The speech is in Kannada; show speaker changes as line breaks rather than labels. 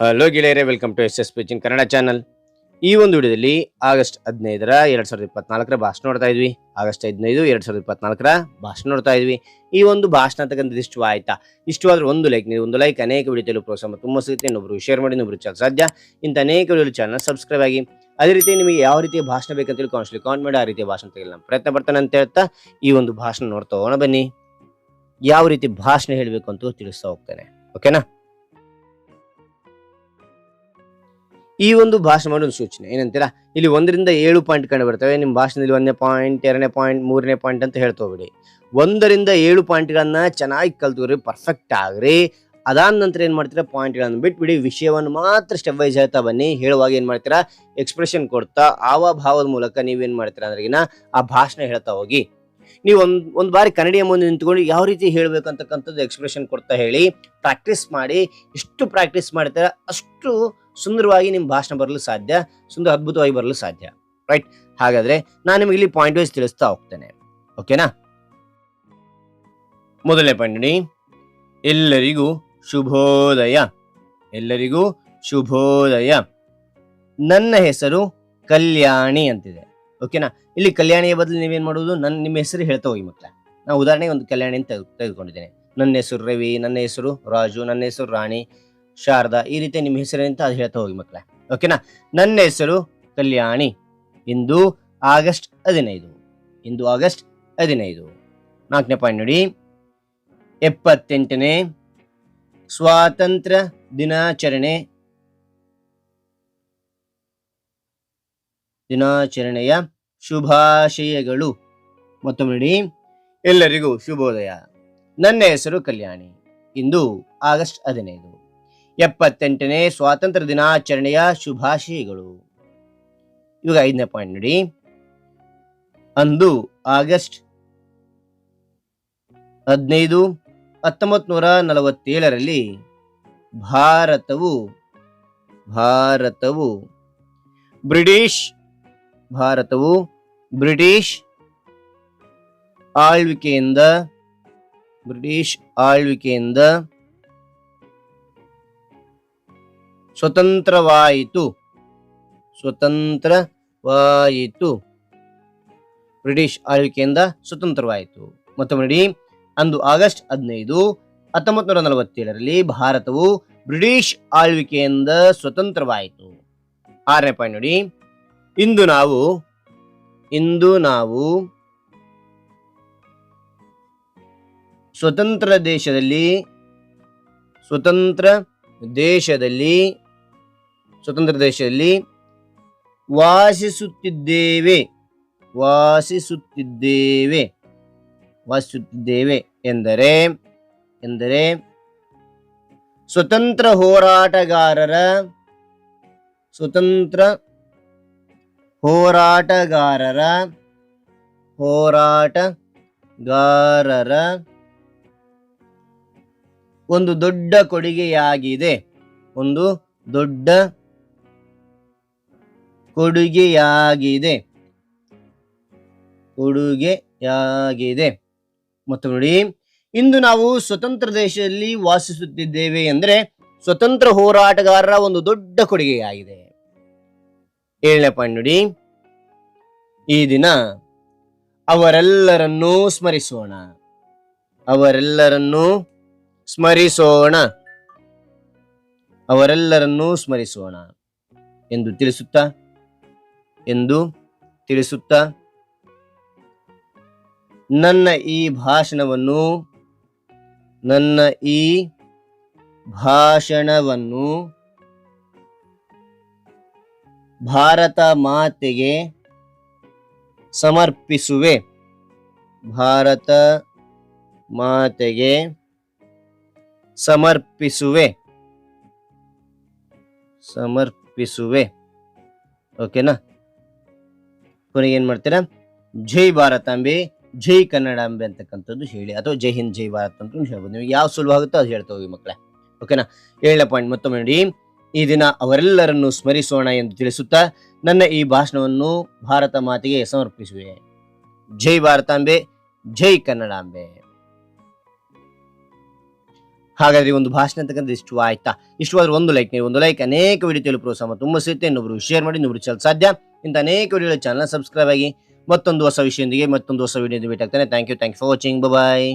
ಹಲೋ ಗೆಳೆಯರೆ welcome to S S pitching Kannada channel ಈ ಒಂದು ವಿಡಿಯೋದಲ್ಲಿ ಆಗಸ್ಟ್ ಹದಿನೈದರ ಎರಡು ಸಾವಿರದ ಇಪ್ಪತ್ನಾಲ್ಕರ ಭಾಷಣ ನೋಡ್ತಾ ಇದ್ವಿ. ಆಗಸ್ಟ್ ಹದಿನೈದು, ಎರಡು ಸಾವಿರದ ಇಪ್ಪತ್ನಾಲ್ಕರ ಭಾಷಣ ನೋಡ್ತಾ ಇದ್ವಿ. ಈ ಒಂದು ಭಾಷಣ ತಕ್ಕಂಥದ್ದು ಇಷ್ಟು ಆಯ್ತಾ? ಇಷ್ಟವಾದ್ರೆ ಒಂದು ಲೈಕ್ ನೀವು ಒಂದು ಲೈಕ್ ಅನೇಕ ವಿಡಿಯೋ ಪ್ರೋತ್ಸಾಹ ತುಂಬ ಸಿಗುತ್ತೆ. ಇನ್ನೊಬ್ರು ಶೇರ್ ಮಾಡಿ ಇನ್ನೊಬ್ರು ಚಾನಲ್ ಸಾಧ್ಯ. ಇಂಥ ಅನೇಕ ವಿಡಿಯೋ ಚಾನಲ್ ಸಬ್ಸ್ಕ್ರೈಬ್ ಆಗಿ, ಅದೇ ರೀತಿ ನಿಮಗೆ ಯಾವ ರೀತಿಯ ಭಾಷಣ ಬೇಕಂತ ಹೇಳಿ ಕಾನ್ಸ್ಲಿ ಕಾಮೆಂಟ್ ಮಾಡಿ, ಆ ರೀತಿಯ ಭಾಷಣ ತೆಗೆಲ್ಲ ನಾನು ಪ್ರಯತ್ನ ಪಡ್ತಾನೆ ಅಂತ ಹೇಳ್ತಾ ಈ ಒಂದು ಭಾಷಣ ನೋಡ್ತಾ ಹೋಗೋಣ. ಬನ್ನಿ, ಯಾವ ರೀತಿ ಭಾಷಣ ಹೇಳಬೇಕು ಅಂತ ತಿಳಿಸ್ತಾ ಹೋಗ್ತೇನೆ. ಓಕೆನಾ ಈ ಒಂದು ಭಾಷಣ ಮಾಡಿ ಒಂದು ಸೂಚನೆ. ಏನಂತೀರಾ? ಇಲ್ಲಿ ಒಂದರಿಂದ ಏಳು ಪಾಯಿಂಟ್ ಕಂಡು ಬರ್ತವೆ. ನಿಮ್ಮ ಭಾಷಣದಲ್ಲಿ ಒಂದನೇ ಪಾಯಿಂಟ್ ಎರಡನೇ ಪಾಯಿಂಟ್ ಮೂರನೇ ಪಾಯಿಂಟ್ ಅಂತ ಹೇಳ್ತಾ ಹೋಗ್ಬಿಡಿ ಒಂದರಿಂದ ಏಳು ಪಾಯಿಂಟ್ಗಳನ್ನ ಚೆನ್ನಾಗಿ ಕಲ್ತ್ಕೊರಿ ಪರ್ಫೆಕ್ಟ್ ಆಗ್ರಿ. ಅದಾದ ನಂತರ ಏನು ಮಾಡ್ತೀರಾ? ಪಾಯಿಂಟ್ಗಳನ್ನು ಬಿಟ್ಬಿಡಿ, ವಿಷಯವನ್ನು ಮಾತ್ರ ಸ್ಟೆಪ್ ವೈಸ್ ಹೇಳ್ತಾ ಬನ್ನಿ. ಹೇಳುವಾಗ ಏನು ಮಾಡ್ತೀರಾ? ಎಕ್ಸ್ಪ್ರೆಷನ್ ಕೊಡ್ತಾ, ಆವ ಭಾವದ ಮೂಲಕ ನೀವೇನು ಮಾಡ್ತೀರಾ ಅಂದ್ರೆಗಿನ ಆ ಭಾಷಣ ಹೇಳ್ತಾ ಹೋಗಿ. ನೀವು ಒಂದು ಒಂದು ಬಾರಿ ಕನ್ನಡಿಯ ಮುಂದೆ ನಿಂತ್ಕೊಂಡು ಯಾವ ರೀತಿ ಹೇಳ್ಬೇಕಂತಕ್ಕಂಥದ್ದು ಎಕ್ಸ್ಪ್ರೆಷನ್ ಕೊಡ್ತಾ ಹೇಳಿ ಪ್ರಾಕ್ಟೀಸ್ ಮಾಡಿ, ಎಷ್ಟು ಪ್ರಾಕ್ಟೀಸ್ ಮಾಡ್ತೀರಾ ಅಷ್ಟು ಸುಂದರವಾಗಿ ನಿಮ್ಮ ಭಾಷಣ ಬರಲು ಸಾಧ್ಯ, ಸುಂದರ ಅದ್ಭುತವಾಗಿ ಬರಲು ಸಾಧ್ಯ. ರೈಟ್ ಹಾಗಾದ್ರೆ ನಾನು ನಿಮಗೆ ಇಲ್ಲಿ ಪಾಯಿಂಟ್ ವೈಸ್ ತಿಳಿಸ್ತಾ ಹೋಗ್ತೇನೆ. ಓಕೆನಾ ಮೊದಲನೇ ನೋಡಿ. ಎಲ್ಲರಿಗೂ ಶುಭೋದಯ. ಎಲ್ಲರಿಗೂ ಶುಭೋದಯ. ನನ್ನ ಹೆಸರು ಕಲ್ಯಾಣಿ ಅಂತಿದೆ. ಓಕೆನಾ ಇಲ್ಲಿ ಕಲ್ಯಾಣಿಯ ಬದಲು ನೀವೇನು ಮಾಡುವುದು? ನನ್ನ ನಿಮ್ಮ ಹೆಸರು ಹೇಳ್ತಾ ಹೋಗಿ ಮಕ್ಕಳ ನಾವು ಉದಾಹರಣೆಗೆ ಒಂದು ಕಲ್ಯಾಣಿ ಅಂತ ತೆಗೆದು- ತೆಗೆದುಕೊಂಡಿದ್ದೇನೆ. ನನ್ನ ಹೆಸರು ರವಿ, ನನ್ನ ಹೆಸರು ರಾಜು, ನನ್ನ ಹೆಸರು ರಾಣಿ ಶಾರದಾ, ಈ ರೀತಿ ನಿಮ್ಮ ಹೆಸರೇನಂತ ಅದು ಹೇಳ್ತಾ ಹೋಗಿ ಮಕ್ಕಳ. ಓಕೆನಾ ನನ್ನ ಹೆಸರು ಕಲ್ಯಾಣಿ. ಇಂದು ಆಗಸ್ಟ್ ಹದಿನೈದು. ಇಂದು ಆಗಸ್ಟ್ ಹದಿನೈದು. ನಾಲ್ಕನೇ ಪಾಯಿಂಟ್ ನೋಡಿ. ಎಪ್ಪತ್ತೆಂಟನೇ ಸ್ವಾತಂತ್ರ್ಯ ದಿನಾಚರಣೆ. ದಿನಾಚರಣೆಯ ಶುಭಾಶಯಗಳು. ಮತ್ತೊಮ್ಮೆ ನೋಡಿ. ಎಲ್ಲರಿಗೂ ಶುಭೋದಯ. ನನ್ನ ಹೆಸರು ಕಲ್ಯಾಣಿ. ಇಂದು ಆಗಸ್ಟ್ ಹದಿನೈದು. ಎಪ್ಪತ್ತೆಂಟನೇ ಸ್ವಾತಂತ್ರ್ಯ ದಿನಾಚರಣೆಯ ಶುಭಾಶಯಗಳು. ಇವಾಗ ಐದನೇ ಪಾಯಿಂಟ್ ನೋಡಿ. ಅಂದು ಆಗಸ್ಟ್ ಹದಿನೈದು ಹತ್ತೊಂಬತ್ತು ನೂರ ನಲವತ್ತೇಳರಲ್ಲಿ ಭಾರತವು ಭಾರತವು, ಬ್ರಿಟಿಷ್ ಭಾರತವು ಬ್ರಿಟಿಷ್ ಆಳ್ವಿಕೆಯಿಂದ ಬ್ರಿಟಿಷ್ ಆಳ್ವಿಕೆಯಿಂದ ಸ್ವತಂತ್ರವಾಯಿತು. ಸ್ವತಂತ್ರವಾಯಿತು. ಬ್ರಿಟಿಷ್ ಆಳ್ವಿಕೆಯಿಂದ ಸ್ವತಂತ್ರವಾಯಿತು. ಮತ್ತೊಮ್ಮೆ ನೋಡಿ, ಅಂದು ಆಗಸ್ಟ್ ಹದಿನೈದು ಹತ್ತೊಂಬತ್ತು ನೂರ ನಲವತ್ತೇಳರಲ್ಲಿ ಭಾರತವು ಬ್ರಿಟಿಷ್ ಆಳ್ವಿಕೆಯಿಂದ ಸ್ವತಂತ್ರವಾಯಿತು. ಆರನೇ ಪಾಯಿಂಟ್ ನೋಡಿ, ಇಂದು ನಾವು ಇಂದು ನಾವು ಸ್ವತಂತ್ರ ದೇಶದಲ್ಲಿ ಸ್ವತಂತ್ರ ದೇಶದಲ್ಲಿ ಸ್ವತಂತ್ರ ದೇಶದಲ್ಲಿ ವಾಸಿಸುತ್ತಿದ್ದೇವೆ ವಾಸಿಸುತ್ತಿದ್ದೇವೆ ವಾಸಿಸುತ್ತಿದ್ದೇವೆ ಎಂದರೆ ಎಂದರೆ ಸ್ವತಂತ್ರ ಹೋರಾಟಗಾರರ ಸ್ವತಂತ್ರ ಹೋರಾಟಗಾರರ ಹೋರಾಟಗಾರರ ಒಂದು ದೊಡ್ಡ ಕೊಡುಗೆಯಾಗಿದೆ. ಒಂದು ದೊಡ್ಡ ಕೊಡುಗೆಯಾಗಿದೆ. ಕೊಡುಗೆಯಾಗಿದೆ. ಮತ್ತು ನೋಡಿ, ಇಂದು ನಾವು ಸ್ವತಂತ್ರ ದೇಶದಲ್ಲಿ ವಾಸಿಸುತ್ತಿದ್ದೇವೆ ಎಂದರೆ ಸ್ವತಂತ್ರ ಹೋರಾಟಗಾರರ ಒಂದು ದೊಡ್ಡ ಕೊಡುಗೆಯಾಗಿದೆ. ಏಳನೇ ಪಾಯಿಂಟ್ ನೋಡಿ, ಈ ದಿನ ಅವರೆಲ್ಲರನ್ನೂ ಸ್ಮರಿಸೋಣ. ಅವರೆಲ್ಲರನ್ನೂ ಸ್ಮರಿಸೋಣ. ಅವರೆಲ್ಲರನ್ನೂ ಸ್ಮರಿಸೋಣ ಎಂದು ತಿಳಿಸುತ್ತಾ ಎಂದು ತಿಳಿಸುತ್ತಾ, ನನ್ನ ಈ ಭಾಷಣವನ್ನು, ನನ್ನ ಈ ಭಾಷಣವನ್ನು ಭಾರತ ಮಾತೆಗೆ ಸಮರ್ಪಿಸುವೆ. ಭಾರತ ಮಾತೆಗೆ ಸಮರ್ಪಿಸುವೆ. ಸಮರ್ಪಿಸುವೆ. ಓಕೆನಾ? ಕೊನೆಗೆ ಏನ್ ಮಾಡ್ತೀರಾ? ಜೈ ಭಾರತಾಂಬೆ ಜೈ ಕನ್ನಡಾಂಬೆ ಅಂತಕ್ಕಂಥದ್ದು ಹೇಳಿ, ಅಥವಾ ಜೈ ಹಿಂದ್, ಜೈ ಭಾರತ್ ಅಂತ ಹೇಳ್ಬೋದು. ನಿಮಗೆ ಯಾವ ಸುಲಭ ಆಗುತ್ತೋ ಅದು ಹೇಳ್ತಾ ಹೋಗಿ ಮಕ್ಕಳೇ ಓಕೆನಾ ಏಳನೇ ಪಾಯಿಂಟ್ ಮತ್ತೊಮ್ಮೆ ನೋಡಿ. ಈ ದಿನ ಅವರೆಲ್ಲರನ್ನು ಸ್ಮರಿಸೋಣ ಎಂದು ತಿಳಿಸುತ್ತಾ, ನನ್ನ ಈ ಭಾಷಣವನ್ನು ಭಾರತ ಮಾತೆಗೆ ಸಮರ್ಪಿಸುವೆ. ಜೈ ಭಾರತಾಂಬೆ ಜೈ ಕನ್ನಡಾಂಬೆ ಹಾಗಾದ್ರೆ ಒಂದು ಭಾಷಣ ಅಂತಕ್ಕಂಥ ಇಷ್ಟು ಆಯ್ತಾ? ಇಷ್ಟವಾದ್ರೆ ಒಂದು ಲೈಕ್ ನೀವು, ಒಂದು ಲೈಕ್ ಅನೇಕ ವಿಡಿಯೋ ತಿಳಿಯಲು ಸಮ ತುಂಬ ಸಿಗುತ್ತೆ. ಇನ್ನೊಬ್ರು ಶೇರ್ ಮಾಡಿ, ಇನ್ನೊಬ್ರು ಚಲ್ ಸಾಧ್ಯ. ಇಂಥ ಅನೇಕ ವಿಡಿಯೋಗಳ ಚಾನಲ್ ಸಬ್ಸ್ಕ್ರೈಬ್ ಆಗಿ ಮತ್ತೊಂದು ಹೊಸ ವಿಷಯದೊಂದಿಗೆ ಮತ್ತೊಂದು ಹೊಸ video ಭೇಟಾಗ್ತಾನೆ thank you thank you for watching bye